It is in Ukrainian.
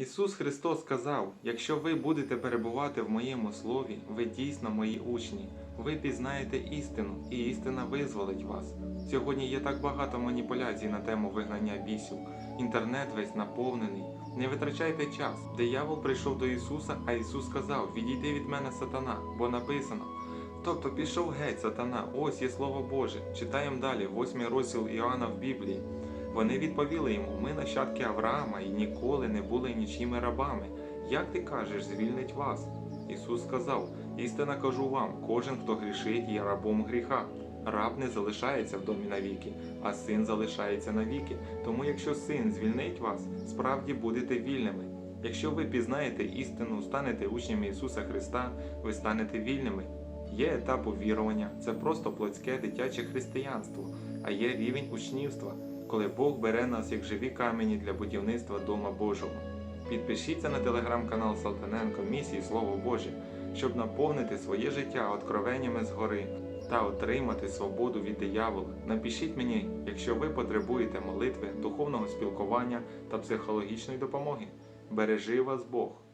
Ісус Христос сказав: якщо ви будете перебувати в моєму слові, ви дійсно мої учні. Ви пізнаєте істину, і істина визволить вас. Сьогодні є так багато маніпуляцій на тему вигнання бісів. Інтернет весь наповнений. Не витрачайте час. Диявол прийшов до Ісуса, а Ісус сказав: Відійди від мене, сатана, бо написано. Тобто пішов геть, сатана, ось є слово Боже. Читаємо далі, восьмий розділ Іоанна в Біблії. Вони відповіли йому: ми нащадки Авраама і ніколи не були нічими рабами. Як ти кажеш, звільнить вас? Ісус сказав: істинно кажу вам, кожен, хто грішить, є рабом гріха. Раб не залишається в домі навіки, а син залишається навіки. Тому, якщо син звільнить вас, справді будете вільними. Якщо ви пізнаєте істину, станете учнями Ісуса Христа, ви станете вільними. Є етап увірування, це просто плотське дитяче християнство, а є рівень учнівства, коли Бог бере нас як живі камені для будівництва Дома Божого. Підпишіться на телеграм-канал Салтаненко місії Слово Боже, щоб наповнити своє життя откровеннями згори та отримати свободу від диявола. Напишіть мені, якщо ви потребуєте молитви, духовного спілкування та психологічної допомоги. Бережи вас Бог!